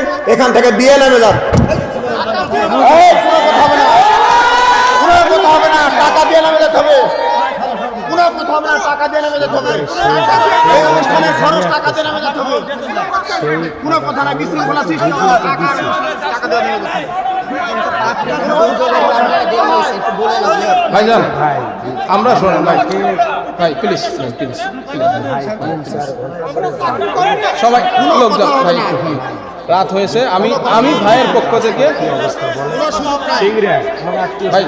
নেবেন এখান থেকে বিয়ে নেমে যান। কোনো কথা হবে না। হবে না টাকা দিয়ে নেমে যেতে হবে। কোনো কথা হবে না টাকা দিয়ে নেমে যেতে হবে। এই অনুষ্ঠানের খরচ টাকা দিয়ে নেমে যেতে হবে। কোনো কথা না বিশৃঙ্খলা সৃষ্টি টাকা টাকা দিয়ে নেমে যেতে হবে। ভাইজান আমরা শোনেন ভাই। ভাই প্লিজ প্লিজ সবাই লোকজন ভাই। রাত হয়েছে। আমি আমি ভাইয়ের পক্ষ থেকে ভাই।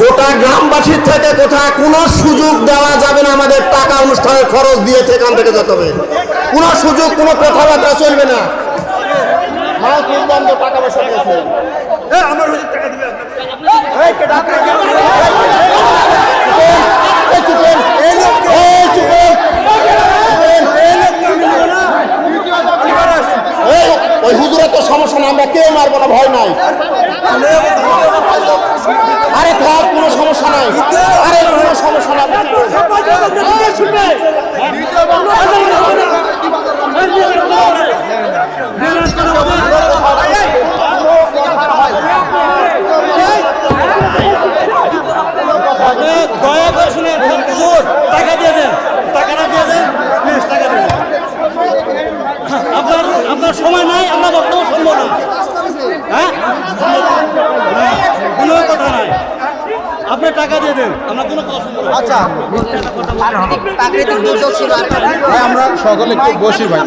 গোটা গ্রামবাসীর থেকে কোথায় কোনো সুযোগ দেওয়া যাবে না আমাদের টাকা অনুষ্ঠানের খরচ দিয়েছে এখান থেকে যেতে হবে কোনো সুযোগ কোনো কথাবার্তা চলবে না। টাকা পয়সা দিয়েছে। এই কে ডাক রে? এই চুপেন, এই লোক কে? এই চুপেন, চুপেন, এই, ওই হুজুরের তো সমস্যা না আমরা কেউ মারবো না, ভয় নাই। আরে থাক কোনো সমস্যা নাই। আরে, কোনো সমস্যা নাই। টাকা দিয়ে টাকাটা আপনার আপনার সময় নাই, আমরা বক্তব্য শুনব না। হ্যাঁ কোনো কথা নাই আপনি টাকা দিয়ে দেন আমরা কোনো আচ্ছা ভাই আমরা সকলে একটু বসি ভাই,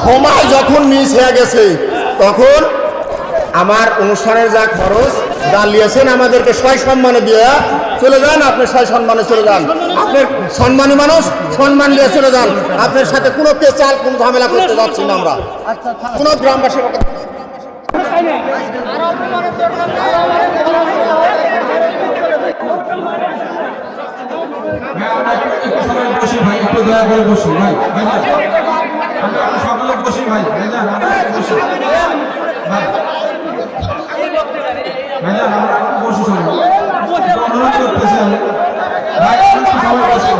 সময় যখন মিস হয়ে গেছে তখন আমার অনুষ্ঠানের যা খরচ, যা নিয়েছেন আমাদেরকে সয় সম্মানে দিয়ে চলে যান, আপনি সয় সম্মানে চলে যান। আপনার সম্মানী মানুষ, সম্মান দিয়ে চলে যান। আপনার সাথে কোনো পেচাল, কোনো ঝামেলা করতে যাচ্ছি না আমরা। কোনো গ্রামবাসীর ভাই একটু দয়া করে বসি ভাই সকলে বসি ভাই আমরা বসি অনুরোধ করতেছি আমি ভাই একটু সবাই বসি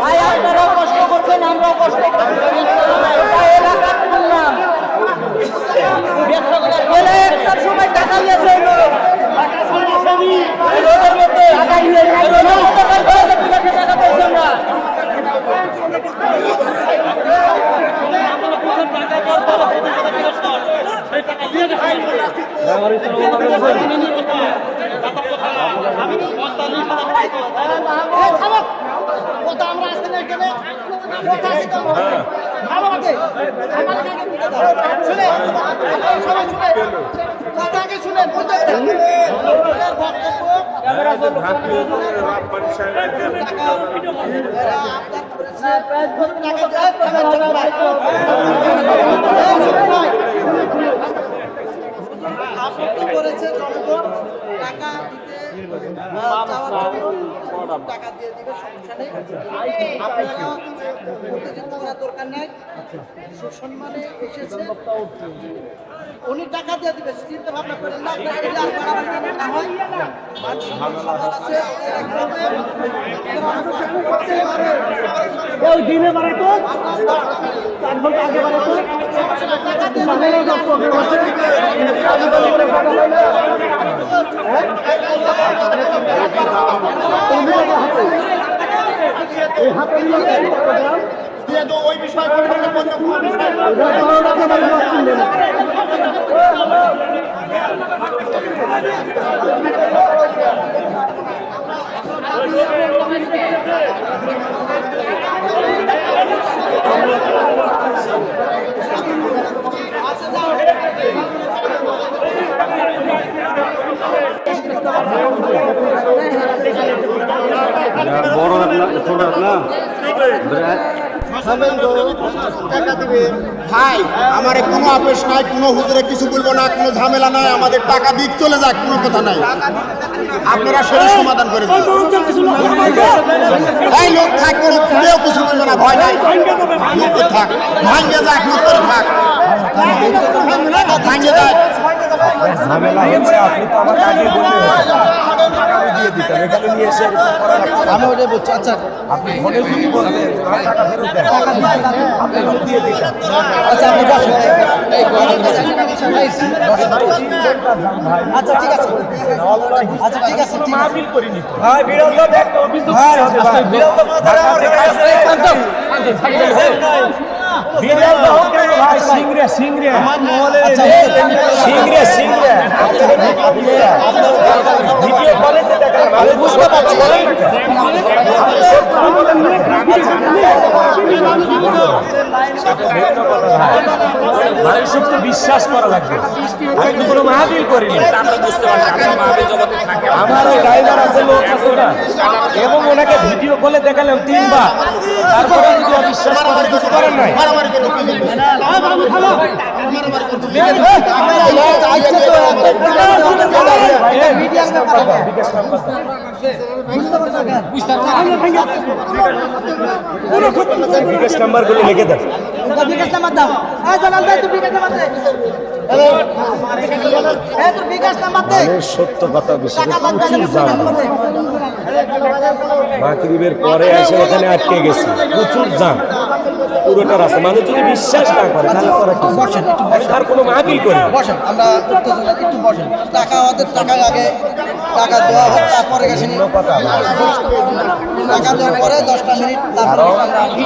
ভাই আপনারাও কষ্ট করছেন আমরাও কষ্ট করছি এটা এলাকার বললাম সময় টাকা নিয়েছে এই লোক। এই রোদের মধ্যে কাল কয়েক টাকা টাকা দিয়ে দিবে সমস্যা নেই আপনারা নেই। সুসম্মানে এসেছে উনি টাকা দিয়ে দিবে চিন্তা ভাবনা করেন না হয় মান। ওই দিনে বাড়াই তো চার ঘণ্টা আগে বাড়াই তো টাকা ওই বিষয় বড় না ছোট না? গো ভাই, আমার কোনো আবেশ নাই, কোনো হুজুরে কিছু বলব না, কোনো ঝামেলা নাই, আমাদের টাকা দিক চলে যাক, কোনো কথা নাই। আপনারা সেটা সমাধান করে এই লোক থাক, কোনো কেউ কিছু বলবে না, ভয় নাই। লোক থাক ভাঙ্গে যাক লোক থাক। ভাঙ্গে যাক। ঝামেলা হচ্ছে আপনি তো আমাকে আগে বললেন। আমি দিয়ে দিতাম এখানে নিয়ে এসে আমি ওটাই বলছি আচ্ছা আপনি ফোনে যদি বলতেন টাকা ফেরত দেন। আপনি দিয়ে দিতাম আচ্ছা আপনি বসেন। আচ্ছা ঠিক আছে। আচ্ছা ঠিক আছে আছে। করিনি ভাই বিরল তো একটা অভিযোগ ভাই বিরল তো মাথায় আমার বিরল কেন ভাই আমার মহলে আচ্ছা, সিংরে সিংরে ভিডিও কলে যে আমি বুঝতে পারছি বলেন ভাই সব তো বিশ্বাস করা লাগবে। আমি তো কোনো মাহফিল করিনি। আমার ওই ড্রাইভার আছে লোক আছে এবং ওনাকে ভিডিও কলে দেখালাম তিনবার। তারপরে যদি অবিশ্বাস করেন কিছু করেন নাই করে কি বলব? বিকাশ নাম্বারগুলো লিখে দেন বিকাশ নাম্বার দাও। সত্য কথা বেশি মাকরিবের পরে এসে এখানে আটকে গেছি। প্রচুর জাম পুরোটা রাস্তা। মানুষ যদি বিশ্বাস না করে তাহলে করা কি? বসেন, আর কোনো মাহফিল করি বসেন আমরা উত্তেজনা একটু বসেন। টাকা আমাদের টাকা আগে টাকা দেওয়া হোক তারপরে গেছেন। কথা। টাকা দেওয়ার পরে দশটা মিনিট কারণ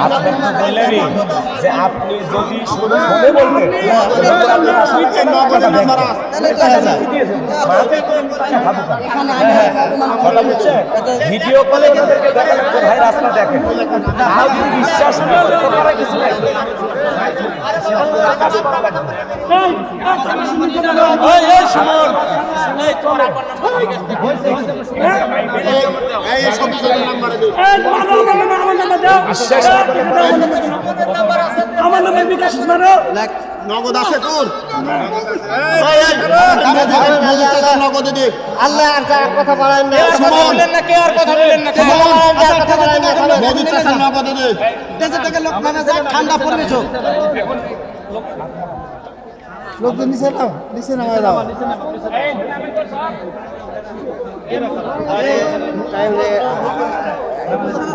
আপনি তো বললেনই যে আপনি যদি শুধু ফোনে বলতেন হয়ে বুঝছেন? ভিডিও কলে ভাই রাস্তা দেখেন। তাও বিশ্বাস না করে কিছু নাই। আল্লাহ আর কথা বলেন না কে আর কথা বলেন না কথা বলেন না মজুদ চাচা নগদে দে দেশে থেকে লোক নামে যায় ঠান্ডা পরিবেশ হোক লোকজন নিচে নাও নিচে নামায় দাও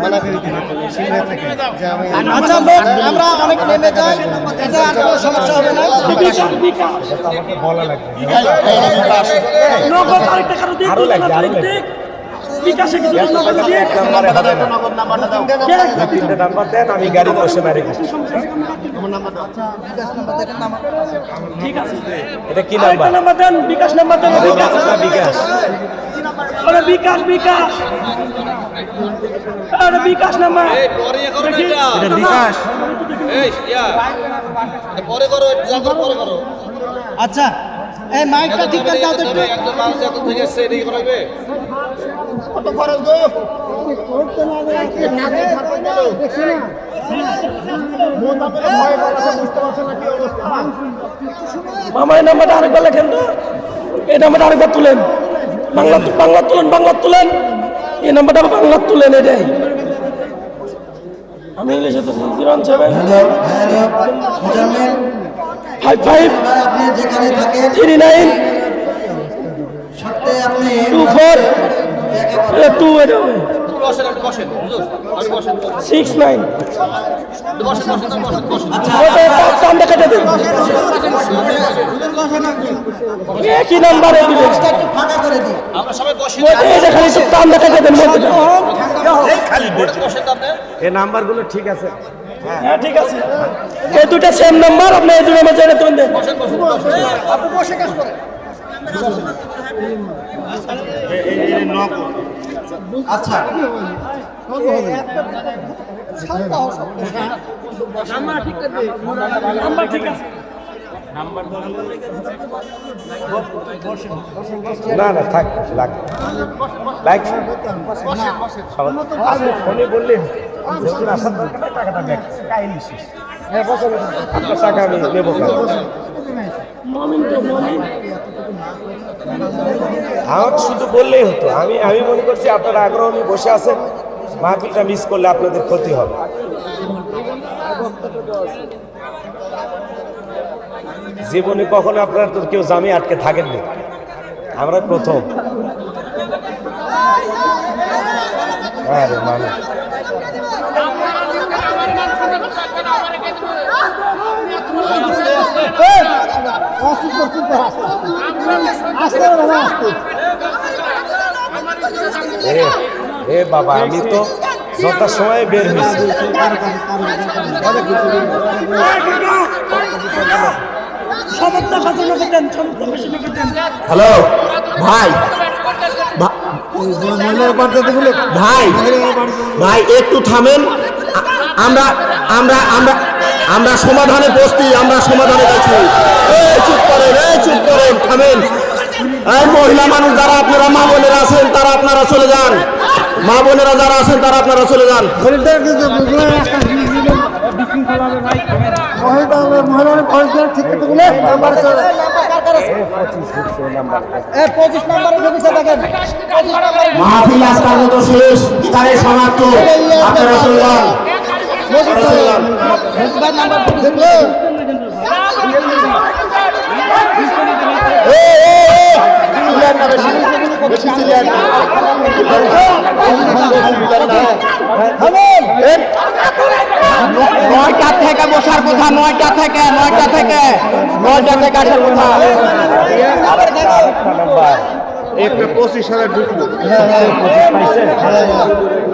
মানা আচ্ছা লোক আমরা অনেক নেমে যাই এতে আর কোনো সমস্যা হবে না বলা লাগবে এই, এই, বিকাশ। কিছু নাম্বারে দুই নাম্বার দেন আমি গাড়ি বসে মারি বিকাশ নাম্বার দেখেন না আমার ঠিক আছে। এটা কি নাম্বার? নাম্বার দেন বিকাশ নাম্বার দেন। বিকাশ। আরে বিকাশ বিকাশ। আরে বিকাশ নাম্বার। এটা। বিকাশ। আচ্ছা এই মাইকটা ঠিক করে দাও তো একটু। কত খরচ গো? মামা, এই নাম্বারটা আরেকবার লেখেন তো। এই নাম্বারটা আরেকবার তুলেন। বাংলা বাংলা তুলেন এই নাম্বারটা বাংলা তুলেন এটাই আমি ইংলিশে তো ফাইভ ফাইভ আপনি যেখানে নাইন টু ফোর টু এটা সিক্স নাইন কেটে একই নাম্বারে কেটে দেন এই নাম্বারগুলো ঠিক আছে। হ্যাঁ ঠিক আছে। এই দুটা সেম নাম্বার আপনি এই দুটো মধ্যে তুলে দেন। আচ্ছা। নাম্বার ঠিক আছে। না না থাক লাগ। লাইক আপনি ফোনে বললেন যেহেতু আসার দরকার টাকাটা ব্যাক কাহিনী শেষ আপনার টাকা আমি নেব কেন? আমাকে শুধু বললেই হতো, আমি আমি মনে করছি আপনারা আগ্রহ নিয়ে বসে আছেন, মাহফিলটা মিস করলে আপনাদের ক্ষতি হবে। জীবনে কখনো আপনারা তো কেউ জামি আটকে থাকেননি। আমরা প্রথম। আরে মানুষ। এ এ বাবা আমি তো যথা সময় বের হয়েছি। হ্যালো ভাই। ভাই ভাই একটু থামেন। আমরা আমরা আমরা আমরা সমাধানে বসতি আমরা সমাধানে গেছি। চুপ করেন চুপ করেন, থামেন। মহিলা মানুষ যারা আপনারা মা বোনেরা আছেন, তারা আপনারা চলে যান। মা বোনেরা যারা আছেন, তারা আপনারা চলে যান। মাহফিল আজকার মতো শেষ ইতারে সমাপ্ত। আপনারা চলে যান। নয়টা থেকে বসার কথা নয়টা থেকে নয়টা থেকে। নয়টা থেকে আসার কথা। একটা পঁচিশ হাজার ঢুকলো পাইছেন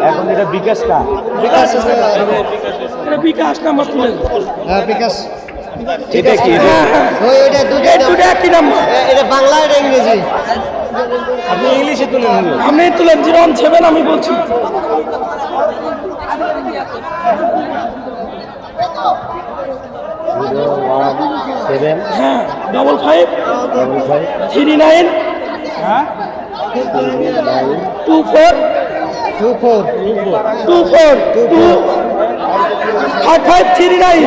এখন এটা বিকাশটা এটা কি? এটা বাংলা এটা ইংরেজি। আপনি ইংলিশে তুলে আমি তুলেন জিরো ওয়ান সেভেন আমি বলছি। সেভেন হ্যাঁ double five double five three nine two four two four two four two five five three nine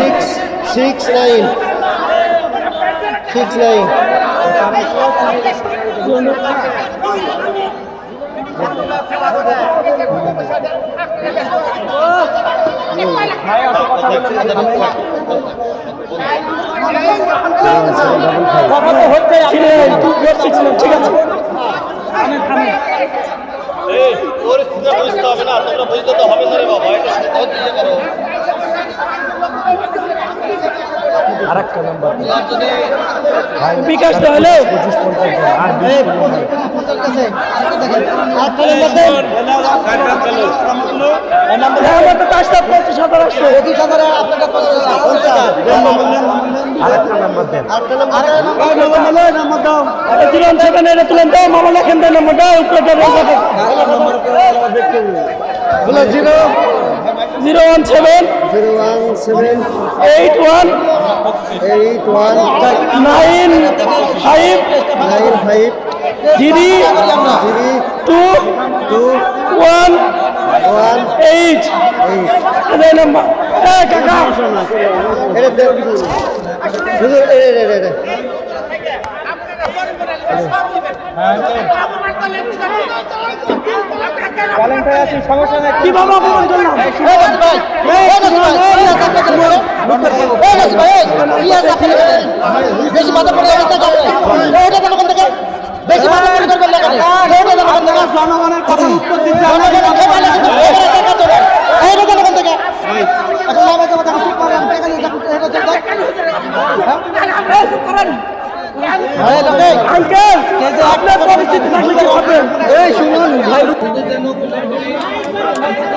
six nine six nine ঠিক আছে? আর একটা নাম্বার বিকাশ তাহলে? Zero zero one seven zero one seven eight one eight one nine five nine five three three two two one one eight eight এই number এ কাকা এটা দেন হুজুর এ রে রে রে কি বাবা অপমান করলাম বেশি মাথা পড়ে অবস্থা যাবে ওটা দেন ওখান থেকে বেশি মাথা পড়ে করবেন না জনগণের কথা উত্তর কথা কথা দেন আপনার পরিস্থিতি থাকলে কি করবেন এই শুনুন ভাই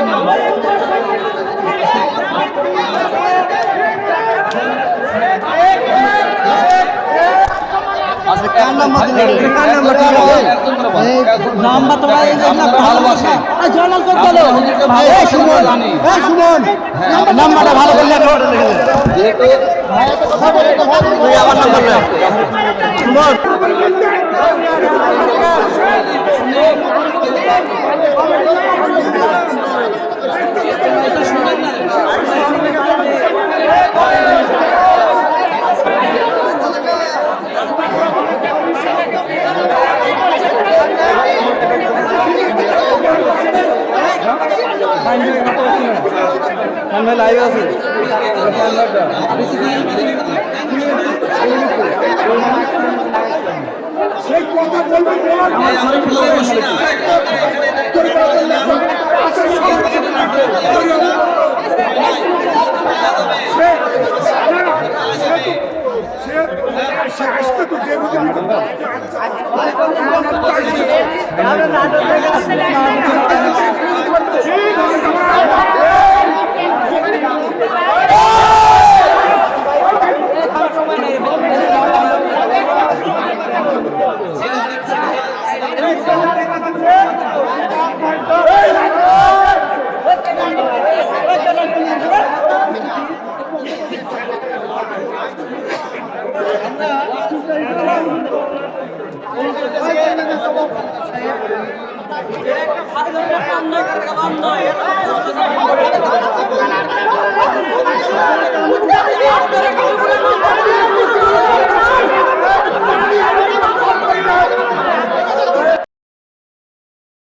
নাম্বার তো ভাই ভালোবাসে জনাল কত বলো এই সুমন এই সুমন নাম্বারটা ভালো করে লেখো। তুই আমার নাম্বার সুমন। আপনারা